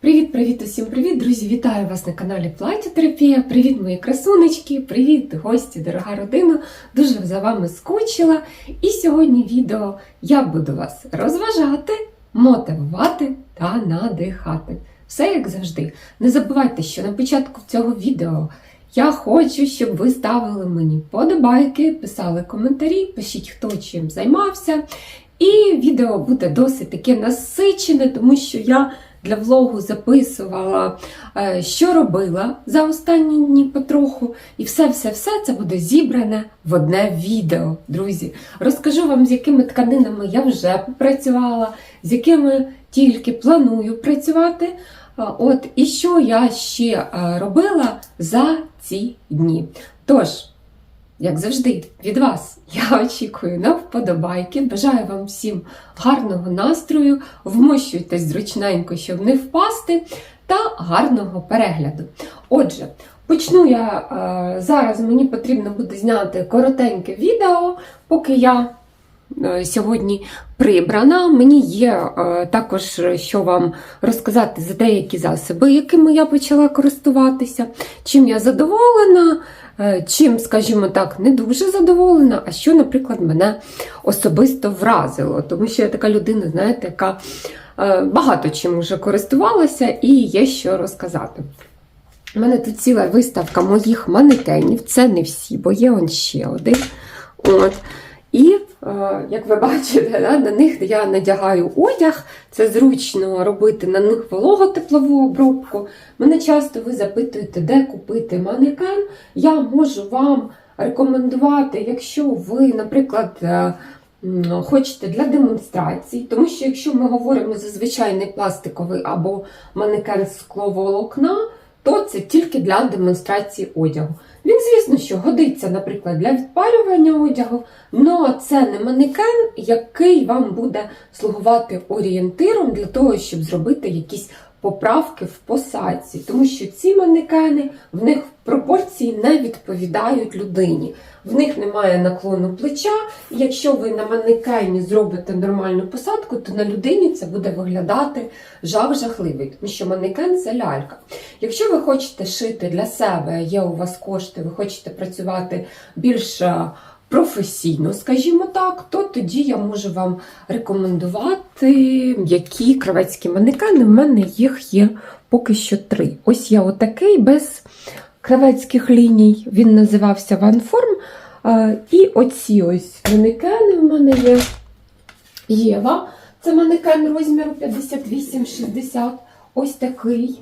Привіт-привіт, усім привіт, друзі! Вітаю вас на каналі Плаття-терапія. Привіт, мої красунечки! Привіт, гості, дорога родина! Дуже за вами скучила. І сьогодні відео я буду вас розважати, мотивувати та надихати. Все як завжди. Не забувайте, що на початку цього відео я хочу, щоб ви ставили мені подобайки, писали коментарі, пишіть, хто чим займався. І відео буде досить таке насичене, тому що я для влогу записувала, е, що робила за останні дні потроху. І все-все-все це буде зібране в одне відео, друзі. Розкажу вам, з якими тканинами я вже попрацювала, з якими тільки планую працювати. От і що я ще е, робила за ці дні. Тож, як завжди, від вас я очікую на вподобайки. Бажаю вам всім гарного настрою, вмощуйтесь зручненько, щоб не впасти, та гарного перегляду. Отже, почну я е, зараз. Мені потрібно буде зняти коротеньке відео, поки я сьогодні прибрана. Мені є е, також що вам розказати за деякі засоби, якими я почала користуватися, чим я задоволена. Е, Чим, скажімо так, не дуже задоволена, а що, наприклад, мене особисто вразило. Тому що я така людина, знаєте, яка е, багато чим вже користувалася і є що розказати. У мене тут ціла виставка моїх манекенів. Це не всі, бо є он ще один. От. І, е, як ви бачите, на них я надягаю одяг, це зручно робити на них вологотеплову обробку. Мене часто ви запитуєте, де купити манекен. Я можу вам рекомендувати, якщо ви, наприклад, е, хочете для демонстрацій, тому що якщо ми говоримо за звичайний пластиковий або манекен з скловолокна, то це тільки для демонстрації одягу. Він, звісно, що годиться, наприклад, для відпарювання одягу, але це не манекен, який вам буде слугувати орієнтиром для того, щоб зробити якісь поправки в посадці. Тому що ці манекени в них пропорції не відповідають людині. В них немає наклону плеча. Якщо ви на манекені зробите нормальну посадку, то на людині це буде виглядати жах жахливий, тому що манекен це лялька. Якщо ви хочете шити для себе, є у вас кошти, ви хочете працювати більш е, професійно, скажімо так, то тоді я можу вам рекомендувати які кравецькі манекени. У мене їх є поки що три. Ось я отакий без кравецьких ліній. Він називався. Е, І оці ось манекени в мене є. Єва. Це манекен розміру 58-60. Ось такий.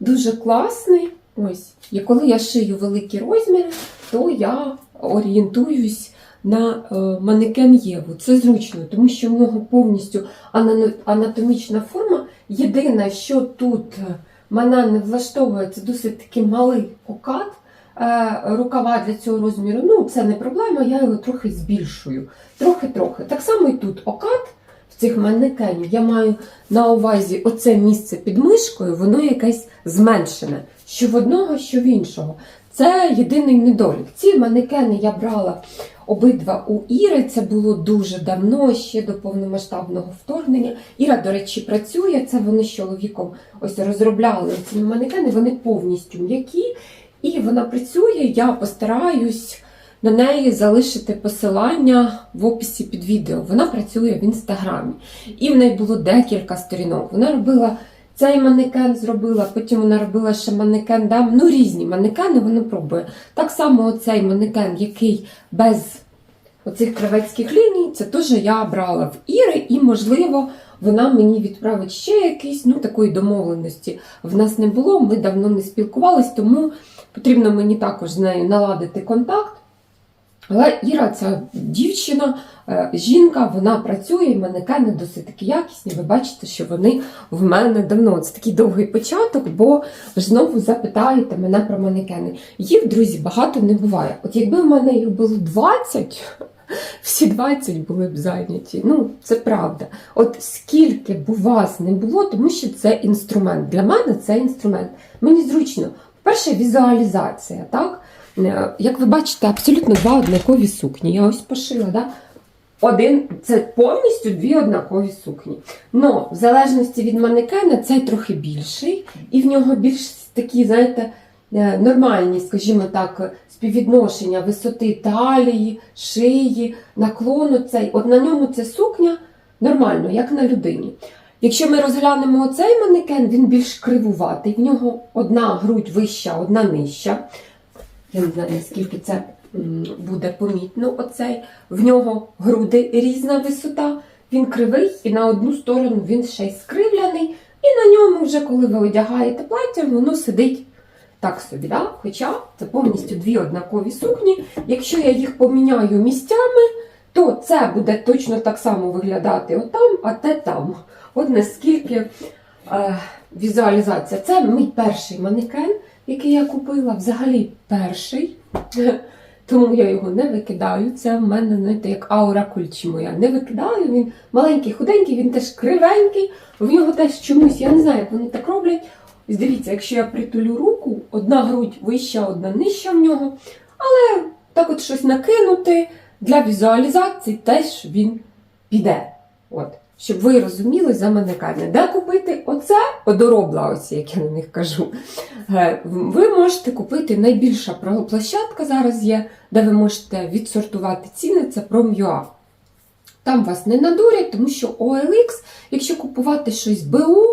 Дуже класний. Ось. І коли я шию великі розміри, то я орієнтуюсь на е, манекен Єву. Це зручно, тому що в нього повністю анатомічна форма. Єдине, що тут е, мене не влаштовує, це досить таки малий окат. Е, Рукава для цього розміру, ну це не проблема, я його трохи збільшую. Трохи-трохи. Так само і тут окат в цих манекенів. Я маю на увазі оце місце під мишкою, воно якесь зменшене. Що в одного, що в іншого. Це єдиний недолік. Ці манекени я брала обидва у Іри. Це було дуже давно, ще до повномасштабного вторгнення. Іра, до речі, працює. Це вони з чоловіком ось розробляли ці манекени. Вони повністю м'які. І вона працює. Я постараюсь на неї залишити посилання в описі під відео. Вона працює в інстаграмі. І в неї було декілька сторінок. Вона робила цей манекен зробила, потім вона робила ще манекен, да? ну різні манекени вона пробує. Так само оцей манекен, який без оцих кравецьких ліній, це теж я брала в Іри, і, можливо, вона мені відправить ще якийсь, ну такої домовленості в нас не було, ми давно не спілкувались, тому потрібно мені також з нею наладити контакт. Але Іра, ця дівчина, е, жінка, вона працює, манекени досить такі якісні. Ви бачите, що вони в мене давно. Це такий довгий початок, бо ж знову запитаєте мене про манекени. Їх, друзі, багато не буває. От якби в мене їх було 20, всі 20 були б зайняті. Ну, це правда. От скільки б у вас не було, тому що це інструмент. Для мене це інструмент. Мені зручно. Перше, візуалізація, так? Е, Як ви бачите, абсолютно два однакові сукні. Я ось пошила, да? один, це повністю дві однакові сукні. Но в залежності від манекена цей трохи більший, і в нього більш такі, знаєте, е, нормальні, скажімо так, співвідношення висоти талії, шиї, наклону цей. От на ньому це сукня нормально, як на людині. Якщо ми розглянемо оцей манекен, він більш кривуватий. В нього одна грудь вища, одна нижча. Я не знаю, наскільки це буде помітно. Оцей. В нього груди різна висота, він кривий, і на одну сторону він ще й скривляний. І на ньому, вже коли ви одягаєте плаття, воно сидить так собі. Да? Хоча це повністю дві однакові сукні. Якщо я їх поміняю місцями, то це буде точно так само виглядати отам, а те там. От наскільки е, візуалізація. Це мій перший манекен, який я купила. Взагалі перший. Тому я його не викидаю. Це в мене, знаєте, як аура кульчі моя. Не викидаю, він маленький, худенький, він теж кривенький, в нього теж чомусь, я не знаю, як вони так роблять. Дивіться, якщо я притулю руку, одна грудь вища, одна нижча в нього. Але так от щось накинути для візуалізації теж він піде. От. Щоб ви розуміли за манекани. Де купити оце одоробла, ось як я на них кажу. Е, Ви можете купити найбільша площадка зараз є, де ви можете відсортувати ціни, це Prom.ua. Там вас не надурять, тому що OLX, якщо купувати щось БУ,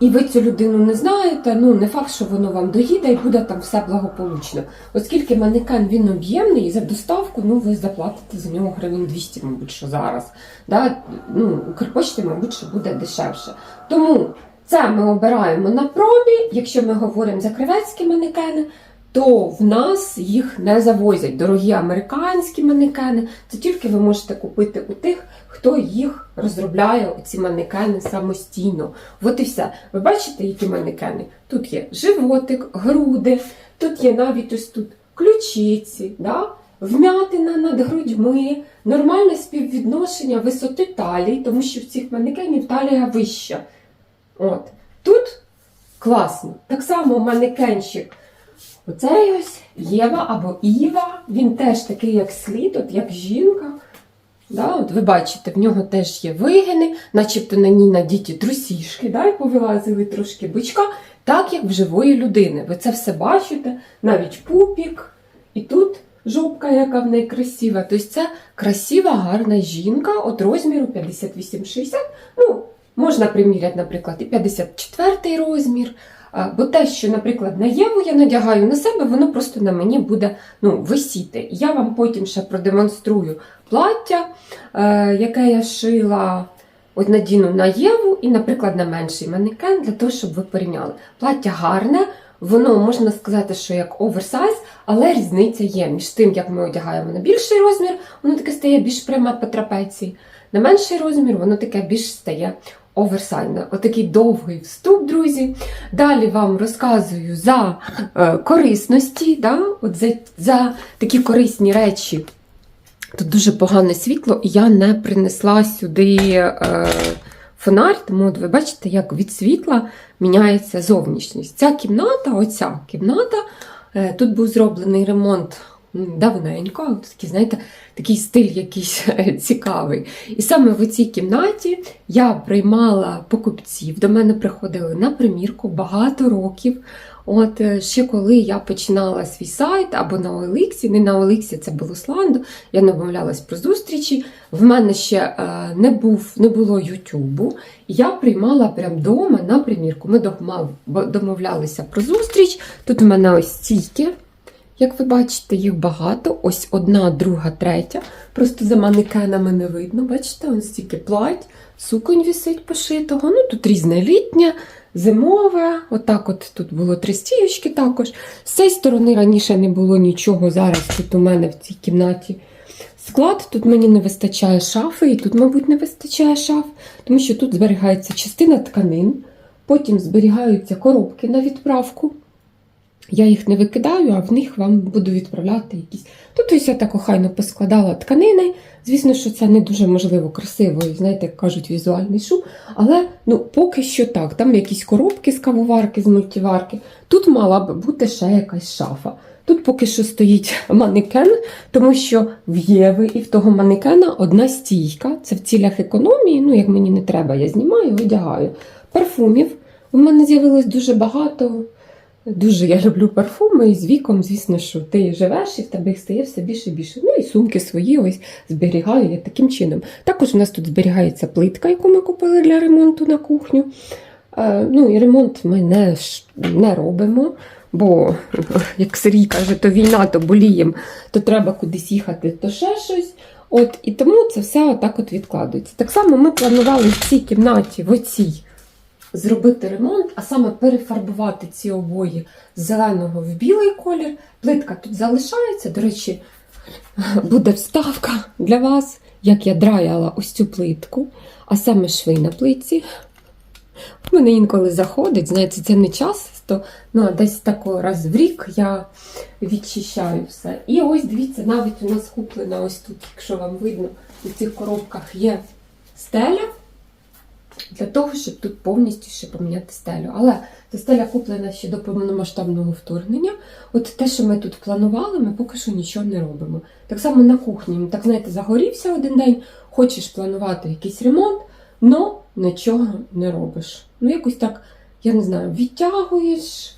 і ви цю людину не знаєте, ну не факт, що воно вам доїде і буде там все благополучно. Оскільки манекен він об'ємний, і за доставку ну, ви заплатите за нього гривень 200, мабуть, що зараз. Да? Ну, Укрпочті, мабуть, що буде дешевше. Тому це ми обираємо на пробі. Якщо ми говоримо за кривецькі манекени, то в нас їх не завозять. Дорогі американські манекени. Це тільки ви можете купити у тих, хто їх розробляє, ці манекени самостійно. От і все. Ви бачите, які манекени? Тут є животик, груди, тут є навіть ось тут ключиці, да? вмятина над грудьми, нормальне співвідношення висоти талії, тому що в цих манекенів талія вища. От. Тут класно. Так само манекенчик. Оцей ось Єва або Іва, він теж такий, як слід, от як жінка. Да, от ви бачите, в нього теж є вигини, начебто на ній надіті трусішки, да, повилазили трошки бичка, так як в живої людини. Ви це все бачите, навіть пупік, і тут жопка, яка в неї красива. Тобто це красива, гарна жінка от розміру 58-60. Ну, можна приміряти, наприклад, і 54 розмір. Бо те, що, наприклад, на Єву я надягаю на себе, воно просто на мені буде ну, висіти. Я вам потім ще продемонструю плаття, е, яке я шила. От надіну на Єву і, наприклад, на менший манекен, для того, щоб ви порівняли. Плаття гарне, воно можна сказати, що як оверсайз, але різниця є між тим, як ми одягаємо на більший розмір, воно таке стає більш пряме по трапеції. На менший розмір, воно таке більш стає оверсайне. Отакий довгий вступ, друзі. Далі вам розказую за е, корисності, да? От за, за такі корисні речі. Тут дуже погане світло, і я не принесла сюди е, фонарь, тому от ви бачите, як від світла міняється зовнішність. Ця кімната, оця кімната, е, тут був зроблений ремонт давненько, такий, знаєте, такий стиль якийсь цікавий. І саме в цій кімнаті я приймала покупців, до мене приходили на примірку багато років. От е, ще коли я починала свій сайт або на OLX, не на OLX, це було Сландо, я домовлялась про зустрічі. В мене ще е, не, був, не було Ютубу. Я приймала прям вдома на примірку. Ми домовлялися про зустріч. Тут в мене ось стійки. Як ви бачите, їх багато. Ось одна, друга, третя. Просто за манекенами не видно. Бачите, ось стільки плать, суконь висить пошитого. Ну тут різне літнє, зимове. Отак от тут було три стіючки також. З цієї сторони раніше не було нічого. Зараз тут у мене в цій кімнаті склад. Тут мені не вистачає шафи, і тут, мабуть, не вистачає шаф, тому що тут зберігається частина тканин, потім зберігаються коробки на відправку. Я їх не викидаю, а в них вам буду відправляти якісь. Тут ось я так охайно поскладала тканини. Звісно, що це не дуже можливо красиво, знаєте, як кажуть, візуальний шум. Але ну, поки що так. Там якісь коробки з кавоварки, з мультиварки. Тут мала б бути ще якась шафа. Тут поки що стоїть манекен, тому що в Єви і в того манекена одна стійка. Це в цілях економії. Ну, як мені не треба, я знімаю, одягаю. Парфумів. У мене з'явилось дуже багато. Дуже я люблю парфуми, і з віком, звісно, що ти живеш і в тебе їх стає все більше і більше. Ну і сумки свої ось зберігаю я таким чином. Також у нас тут зберігається плитка, яку ми купили для ремонту на кухню. Е, ну і ремонт ми не, не робимо, бо, як Сергій каже, то війна, то боліємо, то треба кудись їхати, то ще щось. От, і тому це все отак от відкладується. Так само ми планували в цій кімнаті, в оцій, зробити ремонт, а саме перефарбувати ці обої з зеленого в білий колір. Плитка тут залишається. До речі, буде вставка для вас, як я драяла ось цю плитку, а саме шви на плитці. В мене інколи заходить, знаєте, це не часто, ну десь тако раз в рік я відчищаю все. І ось дивіться, навіть у нас куплена ось тут, якщо вам видно, у цих коробках є стеля для того, щоб тут повністю ще поміняти стелю. Але ця стеля куплена ще до повномасштабного вторгнення. От те, що ми тут планували, ми поки що нічого не робимо. Так само на кухні. Так знаєте, загорівся один день, хочеш планувати якийсь ремонт, але нічого не робиш. Ну, якось так, я не знаю, відтягуєш.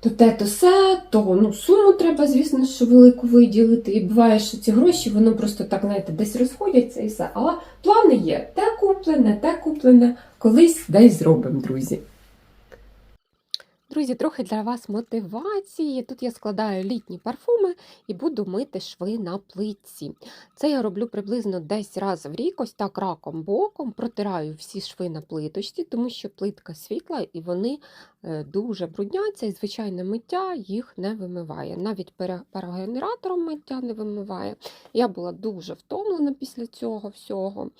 То те, то се, то ну, суму треба, звісно, що велику виділити. І буває, що ці гроші, воно просто так, знаєте, десь розходяться і все. Але плани є. Те куплене, те куплене, колись десь зробимо, друзі. Друзі, трохи для вас мотивації. Тут я складаю літні парфуми і буду мити шви на плитці. Це я роблю приблизно десь раз в рік, ось так раком боком, протираю всі шви на плиточці, тому що плитка світла і вони е, дуже брудняться, і звичайне миття їх не вимиває. Навіть парогенератором миття не вимиває. Я була дуже втомлена після цього всього.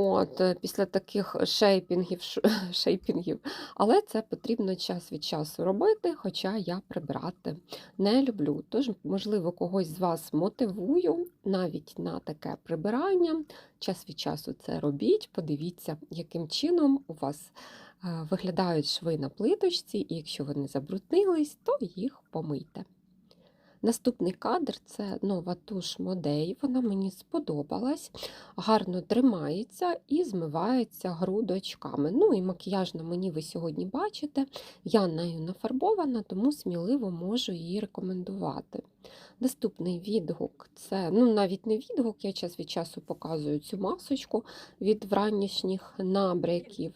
От, е, після таких шейпінгів, шейпінгів. Але це потрібно час від часу робити, хоча я прибирати не люблю. Тож, можливо, когось з вас мотивую навіть на таке прибирання. Час від часу це робіть. Подивіться, яким чином у вас е, виглядають шви на плиточці, і якщо вони забруднились, то їх помийте. Наступний кадр це нова туш Модей. Вона мені сподобалась, гарно тримається і змивається грудочками. Ну і макіяж на мені ви сьогодні бачите. Я нею нафарбована, тому сміливо можу її рекомендувати. Наступний відгук це ну навіть не відгук, я час від часу показую цю масочку від вранішніх набряків.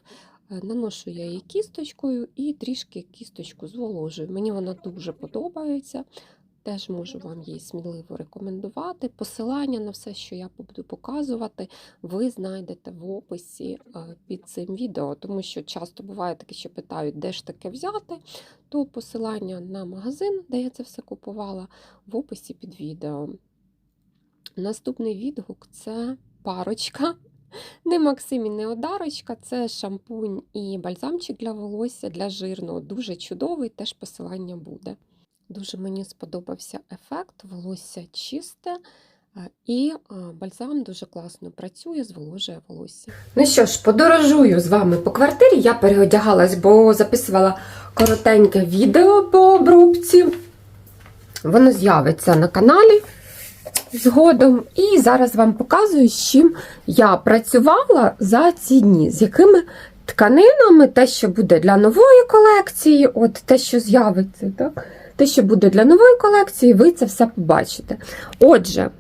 Е, Наношу я її кісточкою і трішки кісточку зволожую. Мені вона дуже подобається. Теж можу вам її сміливо рекомендувати. Посилання на все, що я буду показувати, ви знайдете в описі е, під цим відео, тому що часто буває таке, що питають, де ж таке взяти, то посилання на магазин, де я це все купувала, в описі під відео. Наступний відгук це парочка. Не Максим і не Одарочка, це шампунь і бальзамчик для волосся, для жирного. Дуже чудовий, теж посилання буде. Дуже мені сподобався ефект, волосся чисте. І бальзам дуже класно працює, зволожує волосся. Ну що ж, подорожую з вами по квартирі. Я переодягалась, бо записувала коротеньке відео по обрубці. Воно з'явиться на каналі згодом. І зараз вам показую, з чим я працювала за ці дні, з якими тканинами, те, що буде для нової колекції, от те, що з'явиться, так? Те, що буде для нової колекції, ви це все побачите. Отже,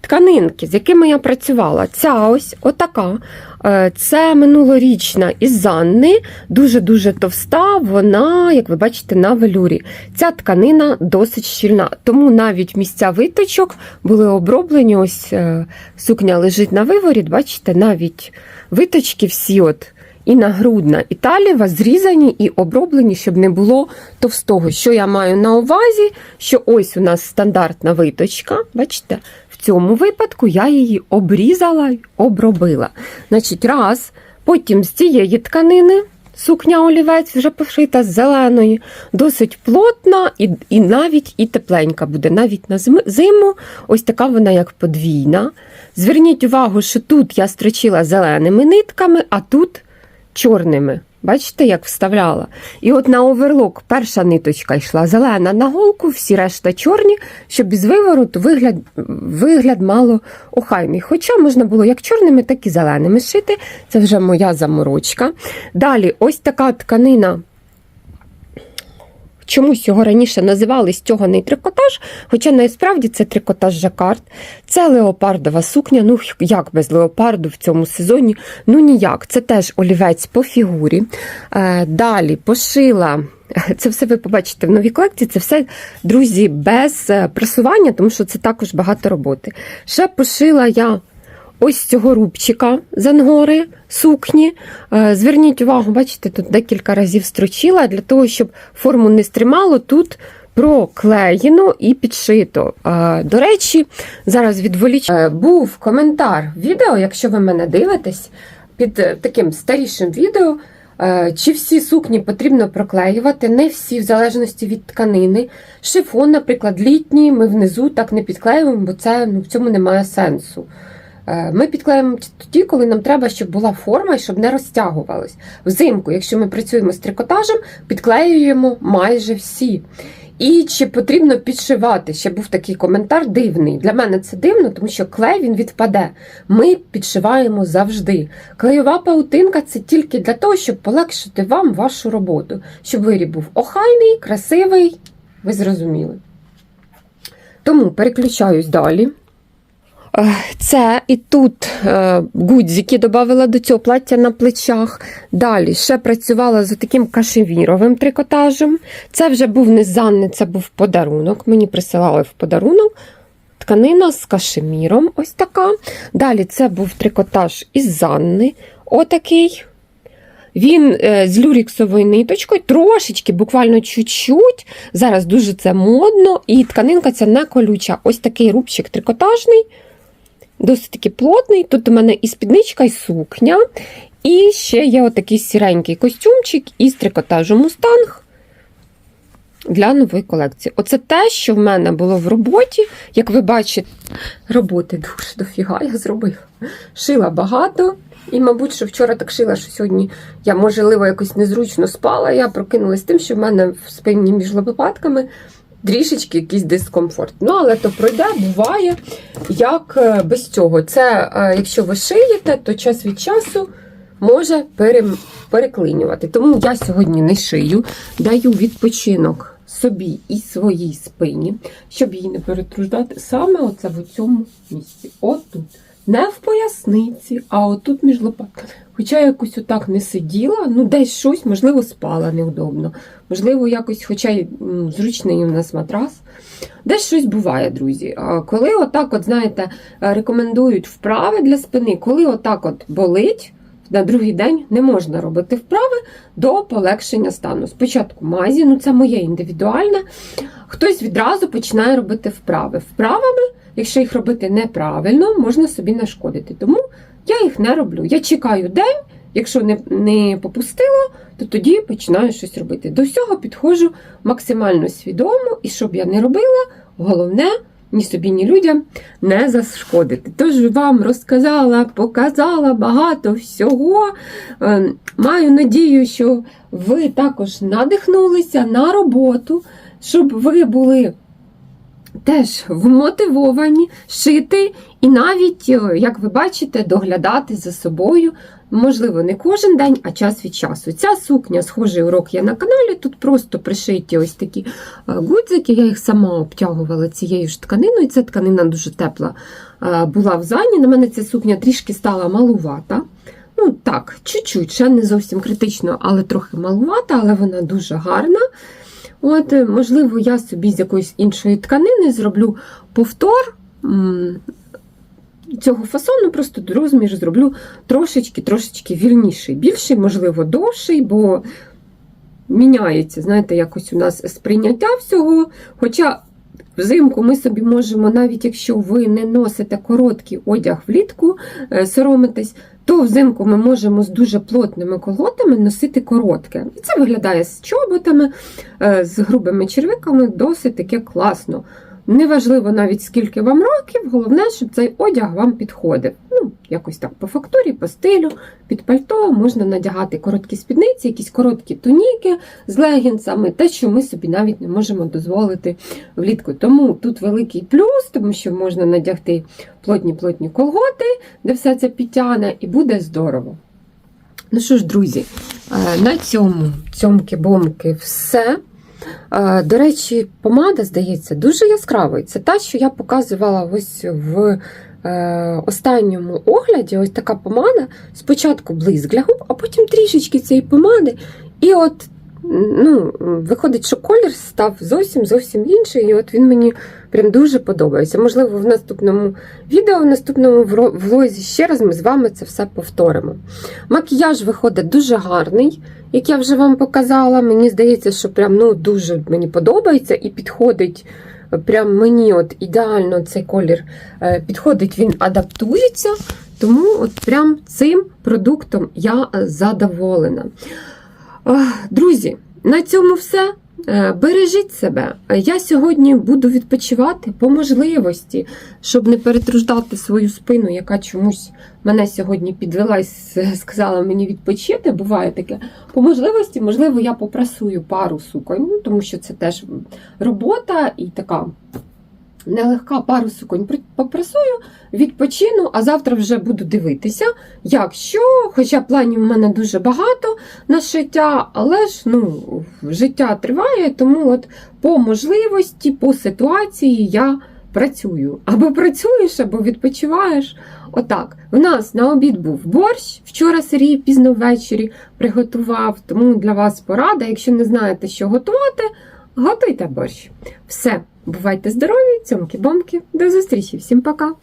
тканинки, з якими я працювала, ця ось отака. Е, Це минулорічна із Занни, дуже-дуже товста, вона, як ви бачите, на велюрі. Ця тканина досить щільна, тому навіть місця виточок були оброблені. Ось е, сукня лежить на виворіт, бачите, навіть виточки всі от і нагрудна, і таліва зрізані і оброблені, щоб не було товстого. Що я маю на увазі? Що ось у нас стандартна виточка, бачите, в цьому випадку я її обрізала й обробила. Значить, раз, потім з цієї тканини. Сукня олівець вже пошита з зеленої, досить плотна і, і навіть і тепленька буде. Навіть на зиму ось така вона як подвійна. Зверніть увагу, що тут я строчила зеленими нитками, а тут чорними. Бачите, як вставляла? І от на оверлок перша ниточка йшла зелена на голку, всі решта чорні, щоб із вивороту вигляд, вигляд мало охайний. Хоча можна було як чорними, так і зеленими шити. Це вже моя заморочка. Далі, ось така тканина. Чомусь його раніше називали стьоганий трикотаж, хоча насправді це трикотаж жакард. Це леопардова сукня. Ну як без леопарду в цьому сезоні? Ну ніяк. Це теж олівець по фігурі. Е, далі пошила. Це все ви побачите в новій колекції. Це все, друзі, без е, пресування, тому що це також багато роботи. Ще пошила я ось цього рубчика з ангори сукні. Е, Зверніть увагу, бачите, тут декілька разів строчила для того, щоб форму не стримало, тут проклеєно і підшито. Е, До речі, зараз відволіч. Е, Був коментар відео, якщо ви мене дивитесь, під таким старішим відео. Чи всі сукні потрібно проклеювати? Не всі, в залежності від тканини. Шифон, наприклад, літній, ми внизу так не підклеюємо, бо це ну, в цьому немає сенсу. Е, Ми підклеїмо тоді, коли нам треба, щоб була форма і щоб не розтягувалась. Взимку, якщо ми працюємо з трикотажем, підклеюємо майже всі. І чи потрібно підшивати? Ще був такий коментар дивний. Для мене це дивно, тому що клей він відпаде. Ми підшиваємо завжди. Клейова паутинка це тільки для того, щоб полегшити вам вашу роботу, щоб виріб був охайний, красивий. Ви зрозуміли. Тому переключаюсь далі. Е, Це і тут е, гудзики додавала до цього плаття на плечах. Далі ще працювала з таким кашеміровим трикотажем. Це вже був не занне, це був подарунок. Мені присилали в подарунок. Тканина з кашеміром, ось така. Далі це був трикотаж із Занни. Отакий. Він е, з люріксовою ниточкою, трошечки, буквально чуть-чуть. Зараз дуже це модно, і тканинка ця не колюча. Ось такий рубчик трикотажний, досить таки плотний. Тут у мене і спідничка, і сукня. І ще є отакий сіренький костюмчик із трикотажу мустанг для нової колекції. Оце те, що в мене було в роботі. Як ви бачите, роботи дуже дофіга я зробила. Шила багато. І, мабуть, що вчора так шила, що сьогодні я, можливо, якось незручно спала. Я прокинулась тим, що в мене в спині між лопатками трішечки якийсь дискомфорт. Ну, але то пройде, буває. Як е, без цього? Це, е, якщо ви шиєте, то час від часу може переклинювати. Тому я сьогодні не шию, даю відпочинок собі і своїй спині, щоб її не перетруждати саме оце в цьому місці. Отут. Не в поясниці, а отут між лопатками. Хоча якось отак не сиділа, ну десь щось, можливо, спала неудобно. Можливо, якось, хоча й зручний у нас матрас. Десь щось буває, друзі. Коли отак, от, знаєте, е, рекомендують вправи для спини, коли отак от болить, на другий день не можна робити вправи до полегшення стану. Спочатку мазі, ну це моє індивідуальне. Хтось відразу починає робити вправи. Вправами, якщо їх робити неправильно, можна собі нашкодити. Тому я їх не роблю. Я чекаю день, якщо не, не попустило, то тоді починаю щось робити. До всього підходжу максимально свідомо, і щоб я не робила, головне. Ні собі, ні людям не зашкодити. Тож вам розказала, показала багато всього. Е, Маю надію, що ви також надихнулися на роботу, щоб ви були теж вмотивовані шити і навіть, е, як ви бачите, доглядати за собою. Можливо, не кожен день, а час від часу. Ця сукня, схожий урок є на каналі. Тут просто пришиті ось такі е, гудзики. Я їх сама обтягувала цією ж тканиною. Ця тканина дуже тепла е, була в зані. На мене ця сукня трішки стала малувата. Ну так, чуть-чуть, ще не зовсім критично, але трохи малувата, але вона дуже гарна. От, е, можливо, я собі з якоїсь іншої тканини зроблю повтор цього фасону, просто розмір зроблю трошечки-трошечки вільніший. Більший, можливо, довший, бо міняється, знаєте, якось у нас сприйняття всього. Хоча взимку ми собі можемо, навіть якщо ви не носите короткий одяг влітку, соромитись, соромитесь, то взимку ми можемо з дуже плотними колготами носити коротке. І це виглядає з чоботами, е, з грубими червиками, досить таке класно. Неважливо навіть скільки вам років, головне, щоб цей одяг вам підходив. Ну, якось так по фактурі, по стилю, під пальто можна надягати короткі спідниці, якісь короткі туніки з легінсами, те, що ми собі навіть не можемо дозволити влітку. Тому тут великий плюс, тому що можна надягти плотні-плотні колготи, де все це підтягне, і буде здорово. Ну що ж, друзі, е, на цьому цьомки-бомки все. Е, До речі, помада, здається, дуже яскравою. Це та, що я показувала ось в е, останньому огляді. Ось така помада. Спочатку блиск для губ, а потім трішечки цієї помади. І от ну, виходить, що колір став зовсім зовсім інший. І от він мені прям дуже подобається. Можливо, в наступному відео, в наступному влозі ще раз ми з вами це все повторимо. Макіяж виходить дуже гарний, як я вже вам показала. Мені здається, що прям ну, дуже мені подобається і підходить. Прям мені от ідеально цей колір е, підходить, він адаптується. Тому от прям цим продуктом я е, задоволена. Ах, Друзі, на цьому все. Е, Бережіть себе. Я сьогодні буду відпочивати по можливості, щоб не перетруждати свою спину, яка чомусь мене сьогодні підвела і сказала мені відпочити. Буває таке. По можливості, можливо, я попрасую пару суконь, ну, тому що це теж робота і така нелегка пару суконь попрасую, відпочину, а завтра вже буду дивитися, як що, хоча планів в мене дуже багато на шиття, але ж ну, життя триває, тому от по можливості, по ситуації я працюю. Або працюєш, або відпочиваєш. Отак. В нас на обід був борщ. Вчора Сергій пізно ввечері приготував, тому для вас порада. Якщо не знаєте, що готувати, готуйте борщ. Все, бувайте здорові, цьомки-бомки. До зустрічі, всім пока!